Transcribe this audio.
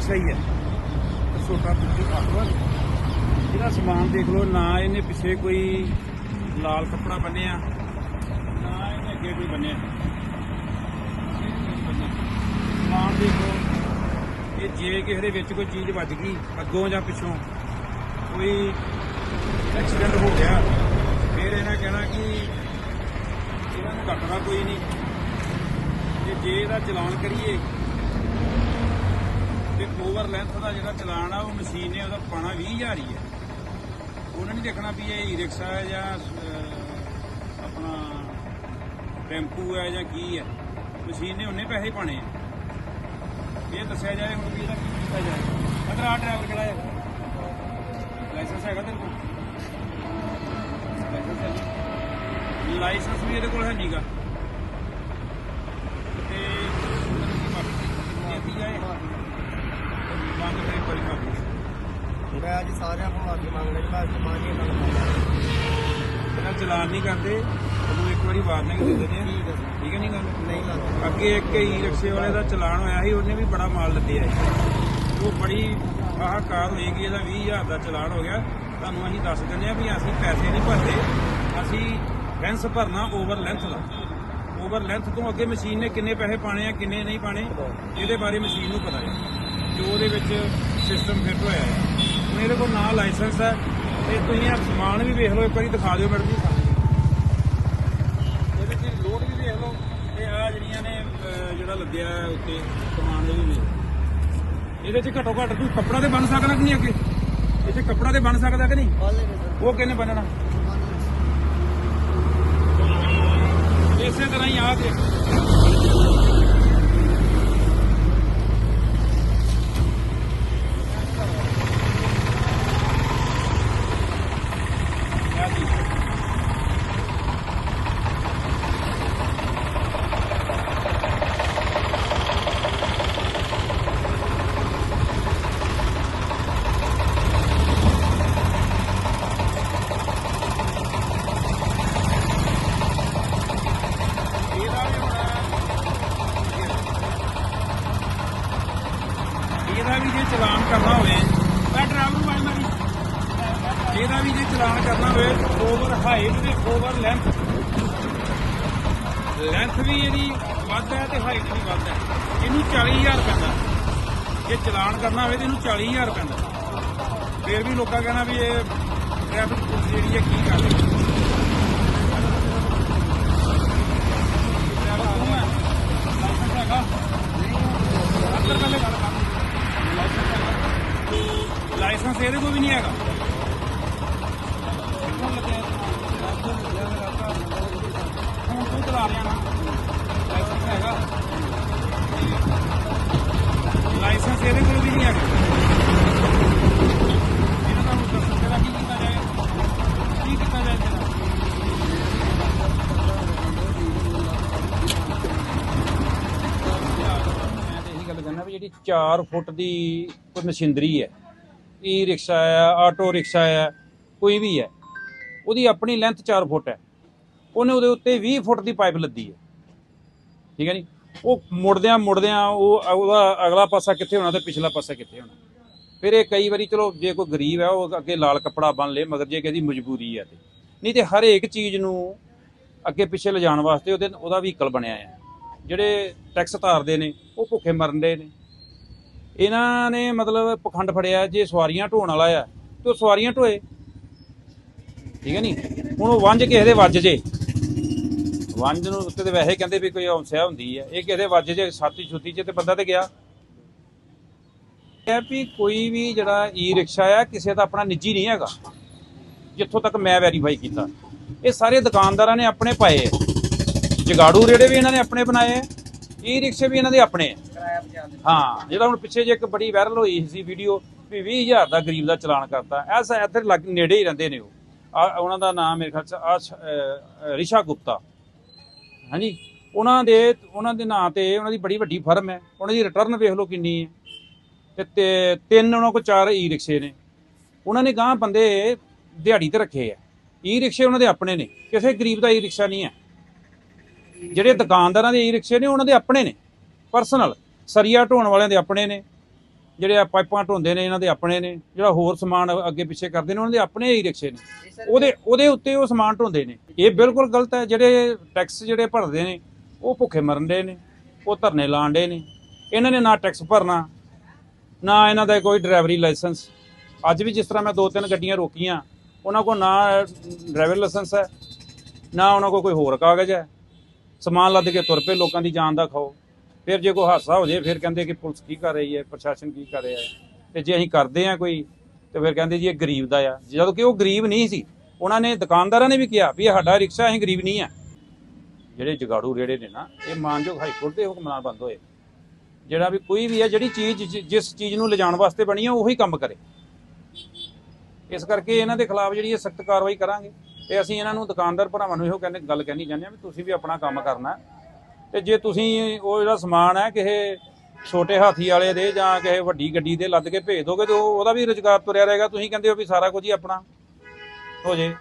Rickshaw ਹੀ। ਹੈ ਛੋਟਾ ਪੁੱਤੀ auto ਇਹਦਾ ਸਮਾਨ ਦੇਖ ਲਓ, ਨਾ ਇਹਨੇ ਪਿੱਛੇ ਕੋਈ ਲਾਲ ਕੱਪੜਾ ਬੰਨਿਆ, ਨਾ ਇਹਨੇ ਅੱਗੇ ਕੋਈ ਬੰਨਿਆ। ਸਮਾਨ ਦੇਖ ਲਓ, ਇਹ ਜੇ ਕਿਸੇ ਦੇ ਵਿੱਚ ਕੋਈ ਚੀਜ਼ ਵੱਜ ਗਈ, ਅੱਗੋਂ ਜਾਂ ਪਿੱਛੋਂ, ਕੋਈ ਐਕਸੀਡੈਂਟ ਹੋ ਗਿਆ, ਫਿਰ ਇਹਨਾਂ ਕਹਿਣਾ ਕਿ ਇਹਨਾਂ ਨੂੰ ਕੱਟਣਾ ਕੋਈ ਨਹੀਂ। ਤੇ ਜੇ ਇਹਦਾ ਚਲਾਨ ਕਰੀਏ ਇੱਕ ਓਵਰ ਲੈਂਥ ਦਾ ਜਿਹੜਾ ਚਲਾਨ ਆ, ਉਹ ਮਸ਼ੀਨ ਨੇ ਉਹਦਾ ਪਾਣਾ 20000 ਹੀ ਹੈ। ਉਹਨਾਂ ਨਹੀਂ ਦੇਖਣਾ ਵੀ ਇਹ ਰਿਕਸ਼ਾ ਹੈ ਜਾਂ ਆਪਣਾ ਟੈਂਪੂ ਹੈ ਜਾਂ ਕੀ ਹੈ। ਮਸ਼ੀਨ ਨੇ ਉਹਨੇ ਪੈਸੇ ਪਾਣੇ ਆ। ਇਹ ਦੱਸਿਆ ਜਾਏ ਹੁਣ ਵੀ ਇਹਦਾ ਕੀ ਕੀਤਾ ਜਾਏ। ਅਗਰ ਆ ਡਰਾਈਵਰ ਕਿਹੜਾ ਹੈ। ਲਾਇਸੈਂਸ ਹੈਗਾ ਤੇਰੇ ਕੋਲ? ਹੈ ਲਾਇਸੈਂਸ ਵੀ ਇਹਦੇ ਕੋਲ ਹੈ ਨਹੀਂਗਾ ਤੇ ਕੀਤੀ ਜਾਏ ਮੰਗ ਤੇ ਕੋਈ ਮਾਫੀ ਮੈਂ ਅੱਜ ਸਾਰਿਆਂ ਕੋਲ ਮਾਫੀ ਮੰਗਦਾ ਜੀ ਮੈਂ ਅੱਜ ਮਾਨੀ ਮੰਗਦਾ ਜਿਹੜਾ ਚਲਾਨ ਨਹੀਂ ਕਰਦੇ ਉਹਨੂੰ ਇੱਕ ਵਾਰੀ ਵਾਰਨਿੰਗ ਦੇ ਦਿੰਦੇ ਆ। ਠੀਕ ਹੈ ਸਰ ਠੀਕ ਹੈ ਨਹੀਂ ਗੱਲ? ਨਹੀਂ ਲੱਗਦਾ। ਅੱਗੇ ਇੱਕ ਈ ਰਿਕਸ਼ੇ ਵਾਲੇ ਦਾ ਚਲਾਨ ਹੋਇਆ ਸੀ ਉਹਨੇ ਵੀ ਬੜਾ ਮਾਲ ਲੱਦਿਆ ਸੀ ਉਹ ਬੜੀ ਆਹਕਾਰ ਹੋਈ ਕਿ ਇਹਦਾ 20000 ਦਾ ਚਲਾਨ ਹੋ ਗਿਆ। ਤੁਹਾਨੂੰ ਅਸੀਂ ਦੱਸ ਦਿੰਦੇ ਆ ਵੀ ਅਸੀਂ ਪੈਸੇ ਨਹੀਂ ਭਰਦੇ ਅਸੀਂ ਫੈਂਸ ਭਰਨਾ ਓਵਰ ਲੈਂਥ ਦਾ। ਓਵਰ ਲੈਂਥ ਤੋਂ ਅੱਗੇ ਮਸ਼ੀਨ ਨੇ ਕਿੰਨੇ ਪੈਸੇ ਪਾਣੇ ਆ ਕਿੰਨੇ ਨਹੀਂ ਪਾਣੇ ਇਹਦੇ ਬਾਰੇ ਮਸ਼ੀਨ ਨੂੰ ਪਤਾ ਹੈ। ਜੋ ਉਹਦੇ ਵਿੱਚ ਸਿਸਟਮ ਫਿੱਟ ਹੋਇਆ ਹੈ। ਹੁਣ ਇਹਦੇ ਕੋਲ ਨਾ ਲਾਇਸੈਂਸ ਹੈ। ਤੇ ਤੁਸੀਂ ਇਹ ਸਮਾਨ ਵੀ ਵੇਖ ਲਓ ਇੱਕ ਵਾਰੀ ਦਿਖਾ ਦਿਓ ਮੈਡਮ ਜੀ। ਇਹਦੇ ਚ ਲੋਡ ਵੀ ਦੇਖ ਲਓ। ਤੇ ਆ ਜਿਹੜੀਆਂ ਨੇ ਜਿਹੜਾ ਲੱਗਿਆ ਉੱਤੇ ਸਮਾਨ ਇਹ ਵੀ ਵੇਖ ਇਹਦੇ ਚ ਘੱਟੋ ਘੱਟ ਤੂੰ ਕੱਪੜਾ ਤੇ ਬਣ ਸਕਦਾ ਕਿ ਨਹੀਂ ਅੱਗੇ? ਚ ਕੱਪੜਾ ਤੇ ਬਣ ਸਕਦਾ ਕਿ ਨਹੀਂ? ਉਹ ਕਿਹਨੇ ਬੰਨਣਾ? ਇਸੇ ਤਰ੍ਹਾਂ ਹੀ ਆ ਦੇਖ ਆਹ ਜੀ। ਇਹਦਾ ਵੀ ਹੁਣ ਇਹਦਾ ਵੀ ਜੇ ਚਲਾਨ ਕਰਨਾ ਹੋਵੇ ਮੈਂ ਡਰਾਈਵਰ ਨੂੰ ਬਾਈ ਮਾਰੀ ਇਹਦਾ ਵੀ ਜੇ ਚਲਾਨ ਕਰਨਾ ਹੋਵੇ ਓਵਰ ਹਾਈਟ ਤੇ ਓਵਰ ਲੈਂਥ ਲੈਂਥ ਵੀ ਇਹਦੀ ਵੱਧ ਹੈ ਤੇ ਹਾਈਟ ਵੀ ਵੱਧ ਹੈ। ਇਹਨੂੰ 40000 ਪੈਂਦਾ। ਜੇ ਚਲਾਨ ਕਰਨਾ ਹੋਵੇ ਤੇ ਇਹਨੂੰ 40000 ਪੈਂਦਾ। ਫਿਰ ਵੀ ਲੋਕਾਂ ਕਹਿਣਾ ਵੀ ਇਹ ਟ੍ਰੈਫਿਕ ਪੁਲਿਸ ਜਿਹੜੀ ਹੈ ਕੀ ਕਰ ਰਹੀ ਹੈਗਾ। ਲਾਇਸੈਂਸ ਇਹਦੇ ਕੋਲ ਵੀ ਨਹੀਂ ਹੈਗਾ ਕਿੱਥੋਂ ਲੱਗਿਆ ਹੁਣ ਤੂੰ ਲਾਇਸੈਂਸ ਹੈਗਾ ਲਾਇਸੈਂਸ ਇਹਦੇ ਕੋਲ ਵੀ ਨਹੀਂ ਹੈਗਾ। ਇਹਨਾਂ ਦਾ ਹੁਣ ਦੱਸੋ ਕੀ ਕੀਤਾ ਜਾਏ? ਕੀ ਕੀਤਾ ਜਾਏ ਮੈਂ ਤੇ ਇਹੀ ਗੱਲ ਕਰਨਾ ਵੀ ਜਿਹੜੀ 4 ਫੁੱਟ ਦੀ ਕੋਈ ਮਸ਼ੀਨਰੀ ਹੈ ਈ ਰਿਕਸ਼ਾ ਆ ਆਟੋ ਰਿਕਸ਼ਾ ਆ ਕੋਈ ਵੀ ਹੈ, ਉਹਦੀ ਆਪਣੀ ਲੈਂਥ 4 ਫੁੱਟ ਹੈ। ਉਹਨੇ ਉਹਦੇ ਉੱਤੇ 20 ਫੁੱਟ ਦੀ ਪਾਈਪ ਲੱਦੀ ਹੈ। ਠੀਕ ਹੈ ਨਹੀਂ ਉਹ ਮੁੜਦਿਆਂ ਮੁੜਦਿਆਂ ਉਹ ਉਹਦਾ ਅਗਲਾ ਪਾਸਾ ਕਿੱਥੇ ਹੋਣਾ ਤੇ ਪਿਛਲਾ ਪਾਸਾ ਕਿੱਥੇ ਹੋਣਾ। ਫਿਰ ਇਹ ਕਈ ਵਾਰੀ ਚਲੋ ਜੇ ਕੋਈ ਗਰੀਬ ਹੈ, ਉਹ ਅੱਗੇ ਲਾਲ ਕੱਪੜਾ ਬੰਨ ਲੇ, ਮਗਰ ਜੇ ਕਿਹਦੀ ਮਜਬੂਰੀ ਹੈ ਤੇ। ਨਹੀਂ ਤੇ ਹਰ ਇੱਕ ਚੀਜ਼ ਨੂੰ ਅੱਗੇ ਪਿੱਛੇ ਲਿਜਾਣ ਵਾਸਤੇ ਉਹਦੇ ਉਹਦਾ ਵਹੀਕਲ ਬਣਿਆ ਹੈ ਜਿਹੜੇ ਟੈਕਸ ਤਾਰਦੇ ਨੇ, ਉਹ ਭੁੱਖੇ ਮਰਨ ਦੇ ਨੇ। ਇਹਨਾਂ ਨੇ ਮਤਲਬ ਪਖੰਡ ਫੜਿਆ ਜੇ ਸਵਾਰੀਆਂ ਢੋਣ ਵਾਲਾ ਆ, ਤੇ ਉਹ ਸਵਾਰੀਆਂ ਢੋਏ। ਠੀਕ ਹੈ ਨਹੀਂ ਹੁਣ ਉਹ ਵਾਂਝ ਕਿਸੇ ਦੇ ਵੱਜ ਜੇ। ਵੰਜ ਨੂੰ ਉੱਤੇ ਤੇ ਵੈਸੇ ਕਹਿੰਦੇ ਵੀ ਕੋਈ ਔਂਸਿਆ ਹੁੰਦੀ ਹੈ ਇਹ ਕਿਸੇ ਦੇ ਵੱਜ ਜੇ ਸਾਥੀ ਛੁੱਤੀ ਚ ਤੇ ਬੰਦਾ ਤੇ ਗਿਆ। ਇਹ ਵੀ ਕੋਈ ਵੀ ਜਿਹੜਾ ਈ ਰਿਕਸ਼ਾ ਆ, ਕਿਸੇ ਦਾ ਆਪਣਾ ਨਿੱਜੀ ਨਹੀਂ ਹੈਗਾ। ਜਿੱਥੋਂ ਤੱਕ ਮੈਂ ਵੈਰੀਫਾਈ ਕੀਤਾ। ਇਹ ਸਾਰੇ ਦੁਕਾਨਦਾਰਾਂ ਨੇ ਆਪਣੇ ਪਾਏ ਆ। ਜਗਾੜੂ ਰੇੜੇ ਵੀ ਇਹਨਾਂ ਨੇ ਆਪਣੇ ਬਣਾਏ ਆ। ਈ ਰਿਕਸ਼ੇ ਵੀ ਇਹਨਾਂ ਦੇ ਆਪਣੇ ਹਾਂ, ਜਿਹੜਾ ਹੁਣ ਪਿੱਛੇ ਜੇ ਇੱਕ ਬੜੀ ਵਾਇਰਲ ਹੋਈ ਸੀ ਵੀਡੀਓ ਵੀ 20000 ਦਾ ਗਰੀਬ ਦਾ ਚਲਾਨ ਕਰਤਾ। ਐਸਾ ਇੱਥੇ ਲੱਗ ਨੇੜੇ ਹੀ ਰਹਿੰਦੇ ਨੇ ਉਹ। ਆ, ਉਹਨਾਂ ਦਾ ਨਾਮ ਮੇਰੇ ਖਿਆਲ ਚ ਆ ਰਿਸ਼ਾ ਗੁਪਤਾ। ਹਾਂਜੀ? ਉਹਨਾਂ ਦੇ ਉਹਨਾਂ ਦੇ ਨਾਂ ਤੇ ਉਹਨਾਂ ਦੀ ਬੜੀ ਵੱਡੀ ਫਰਮ ਹੈ। ਉਹਨਾਂ ਦੀ ਰਿਟਰਨ ਵੇਖ ਲਓ ਕਿੰਨੀ ਹੈ। ਤੇ ਤਿੰਨ ਉਹਨਾਂ ਕੋਲ ਚਾਰ ਈ ਰਿਕਸ਼ੇ ਨੇ। ਉਹਨਾਂ ਨੇ ਗਾਂ ਬੰਦੇ ਦਿਹਾੜੀ ਤੇ ਰੱਖੇ ਆ। ਈ ਰਿਕਸ਼ੇ ਉਹਨਾਂ ਦੇ ਆਪਣੇ ਨੇ। ਕਿਸੇ ਗਰੀਬ ਦਾ ਈ ਰਿਕਸ਼ਾ ਨਹੀਂ ਹੈ। ਜਿਹੜੇ ਦੁਕਾਨਦਾਰਾਂ ਦੇ ਈ ਰਿਕਸ਼ੇ ਨੇ, ਉਹਨਾਂ ਦੇ ਆਪਣੇ ਨੇ। ਪਰਸਨਲ ਸਰੀਆ ਢੋਣ ਵਾਲਿਆਂ ਦੇ ਆਪਣੇ ਨੇ। ਜਿਹੜੇ ਆ ਪਾਈਪਾਂ ਢੋਂਦੇ ਨੇ, ਇਹਨਾਂ ਦੇ ਆਪਣੇ ਨੇ, ਜਿਹੜਾ ਹੋਰ ਸਮਾਨ ਅੱਗੇ ਪਿੱਛੇ ਕਰਦੇ ਨੇ, ਉਹਨਾਂ ਦੇ ਆਪਣੇ ਹੀ ਰਿਕਸ਼ੇ ਨੇ। ਉਹਦੇ ਉਹਦੇ ਉੱਤੇ ਉਹ ਸਮਾਨ ਢੋਂਦੇ ਨੇ। ਇਹ ਬਿਲਕੁਲ ਗਲਤ ਹੈ, ਜਿਹੜੇ ਟੈਕਸ ਜਿਹੜੇ ਭਰਦੇ ਨੇ, ਉਹ ਭੁੱਖੇ ਮਰਨ ਦੇ ਨੇ, ਉਹ ਧਰਨੇ ਲਾਣ ਦੇ ਨੇ। ਇਹਨਾਂ ਨੇ ਨਾ ਟੈਕਸ ਭਰਨਾ, ਨਾ ਇਹਨਾਂ ਦਾ ਕੋਈ ਡਰਾਈਵਰੀ ਲਾਇਸੈਂਸ। ਅੱਜ ਵੀ ਜਿਸ ਤਰ੍ਹਾਂ ਮੈਂ ਦੋ ਤਿੰਨ ਗੱਡੀਆਂ ਰੋਕੀਆਂ, ਉਹਨਾਂ ਕੋਲ ਨਾ ਡਰਾਈਵਰ ਲਾਇਸੈਂਸ ਹੈ, ਨਾ ਉਹਨਾਂ ਕੋਲ ਕੋਈ ਹੋਰ ਕਾਗਜ਼ ਹੈ। ਸਮਾਨ ਲੱਦ ਕੇ ਤੁਰ ਪਏ, ਲੋਕਾਂ ਦੀ ਜਾਨ ਦਾ ਖਾਓ। ਫਿਰ ਜੇ ਕੋਈ ਹਾਦਸਾ ਹੋ ਜਾਏ ਫਿਰ ਕਹਿੰਦੇ ਕਿ ਪੁਲਿਸ ਕੀ ਕਰ ਰਹੀ ਹੈ, ਪ੍ਰਸ਼ਾਸਨ ਕੀ ਕਰ ਰਿਹਾ ਹੈ। ਤੇ ਜੇ ਅਸੀਂ ਕਰਦੇ ਆ ਕੋਈ, ਤੇ ਫਿਰ ਕਹਿੰਦੇ ਜੀ ਇਹ ਗਰੀਬ ਦਾ ਆ। ਜਦੋਂ ਕਿ ਉਹ ਗਰੀਬ ਨਹੀਂ ਸੀ, ਉਹਨਾਂ ਨੇ ਦੁਕਾਨਦਾਰਾਂ ਨੇ ਵੀ ਕਿਹਾ ਵੀ ਇਹ ਸਾਡਾ ਰਿਕਸ਼ਾ, ਅਸੀਂ ਗਰੀਬ ਨਹੀਂ ਆ। ਜਿਹੜੇ ਜਗਾੜੂ ਰੇੜੇ ਨੇ ਨਾ, ਇਹ ਮਾਨਯੋਗ ਹਾਈ ਕੋਰਟ ਦੇ ਹੁਕਮ ਨਾਲ ਬੰਦ ਹੋਏ। ਜਿਹੜਾ ਵੀ ਕੋਈ ਵੀ ਹੈ ਜਿਹੜੀ ਚੀਜ਼ ਜਿਸ ਚੀਜ਼ ਨੂੰ ਲਿਜਾਣ ਵਾਸਤੇ ਬਣੀ ਹੈ ਉਹੀ ਕੰਮ ਕਰੇ। ਇਸ ਕਰਕੇ ਇਹਨਾਂ ਦੇ ਖਿਲਾਫ ਜਿਹੜੀ ਹੈ ਸਖਤ ਕਾਰਵਾਈ ਕਰਾਂਗੇ। ਤੇ ਅਸੀਂ ਇਹਨਾਂ ਨੂੰ ਦੁਕਾਨਦਾਰ ਭਰਾਵਾਂ ਨੂੰ ਇਹੋ ਕਹਿੰਦੇ, ਗੱਲ ਕਹਿਣੀ ਚਾਹੁੰਦੇ ਹਾਂ ਵੀ ਤੁਸੀਂ ਵੀ ਆਪਣਾ ਕੰਮ ਕਰਨਾ। ਤੇ ਜੇ ਤੁਸੀਂ ਉਹ ਜਿਹੜਾ ਸਮਾਨ ਹੈ ਕਿਸੇ ਛੋਟੇ ਹਾਥੀ ਵਾਲੇ ਦੇ ਜਾਂ ਕਿਸੇ ਵੱਡੀ ਗੱਡੀ ਦੇ ਲੱਦ ਕੇ ਭੇਜ ਦੋਗੇ ਤੇ ਉਹਦਾ ਵੀ ਰੁਜ਼ਗਾਰ ਤੁਰਿਆ ਰਹੇਗਾ। ਤੁਸੀਂ ਕਹਿੰਦੇ ਹੋ ਵੀ ਸਾਰਾ ਕੁਝ ਹੀ ਆਪਣਾ ਹੋ ਜੇ।